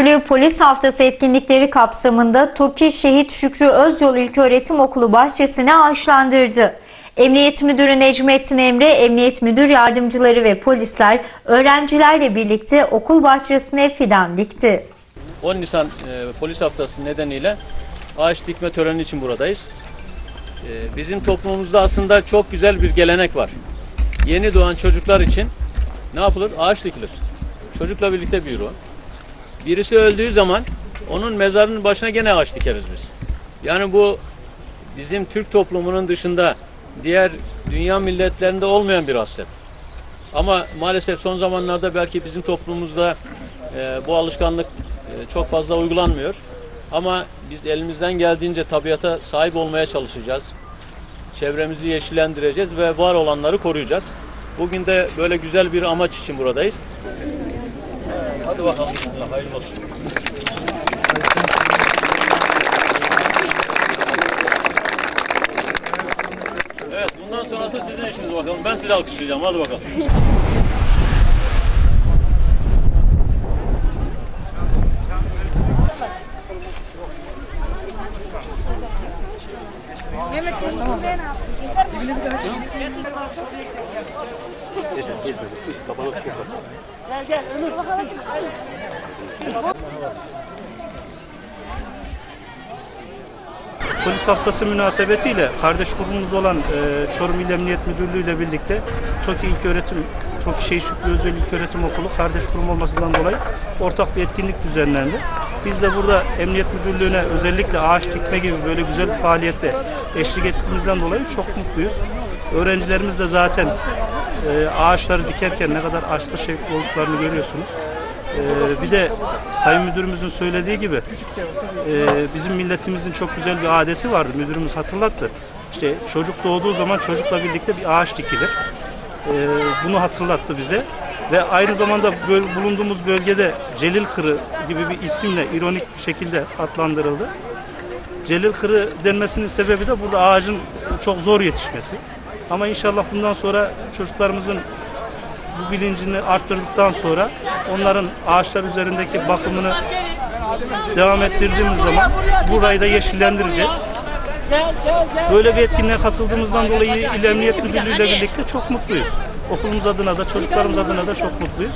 Müdürlüğü Polis Haftası etkinlikleri kapsamında TOKİ Şehit Şükrü Özyol İlköğretim Okulu bahçesine ağaçlandırdı. Emniyet Müdürü Necmettin Emre, Emniyet Müdür Yardımcıları ve polisler öğrencilerle birlikte okul bahçesine fidan dikti. 10 Nisan e, Polis Haftası nedeniyle ağaç dikme töreni için buradayız. E, bizim toplumumuzda aslında çok güzel bir gelenek var. Yeni doğan çocuklar için ne yapılır? Ağaç dikilir. Çocukla birlikte büyür o. Birisi öldüğü zaman onun mezarının başına gene ağaç dikeriz biz. Yani bu bizim Türk toplumunun dışında diğer dünya milletlerinde olmayan bir haslet. Ama maalesef son zamanlarda belki bizim toplumumuzda e, bu alışkanlık e, çok fazla uygulanmıyor. Ama biz elimizden geldiğince tabiata sahip olmaya çalışacağız. Çevremizi yeşillendireceğiz ve var olanları koruyacağız. Bugün de böyle güzel bir amaç için buradayız. Hadi bakalım hayırlı olsun. Evet, bundan sonrası sizin işiniz bakalım. Ben sizi alkışlayacağım. Hadi bakalım. Polis haftası münasebetiyle kardeş kurumumuz olan e, Çorum İl Emniyet Müdürlüğü ile birlikte TOKİ İlköğretim, TOKİ Şeyh Şükrü Özel İlköğretim Okulu kardeş kurum olmasından dolayı ortak bir etkinlik düzenlendi. Biz de burada Emniyet Müdürlüğü'ne özellikle ağaç dikme gibi böyle güzel bir faaliyette eşlik ettiğimizden dolayı çok mutluyuz. Öğrencilerimiz de zaten e, ağaçları dikerken ne kadar aşklı şevkli olduklarını görüyorsunuz. Ee, bir de Sayın Müdürümüzün söylediği gibi e, bizim milletimizin çok güzel bir adeti vardı. Müdürümüz hatırlattı. İşte çocuk doğduğu zaman çocukla birlikte bir ağaç dikilir. Ee, bunu hatırlattı bize. Ve aynı zamanda bulunduğumuz bölgede Celil Kırı gibi bir isimle ironik bir şekilde adlandırıldı. Celil Kırı denmesinin sebebi de burada ağacın çok zor yetişmesi. Ama inşallah bundan sonra çocuklarımızın bu bilincini arttırdıktan sonra onların ağaçlar üzerindeki bakımını devam ettirdiğimiz zaman burayı da yeşillendireceğiz. Böyle bir etkinliğe katıldığımızdan dolayı İl Emniyet Müdürlüğü ile birlikte çok mutluyuz. Okulumuz adına da çocuklarımız adına da çok mutluyuz.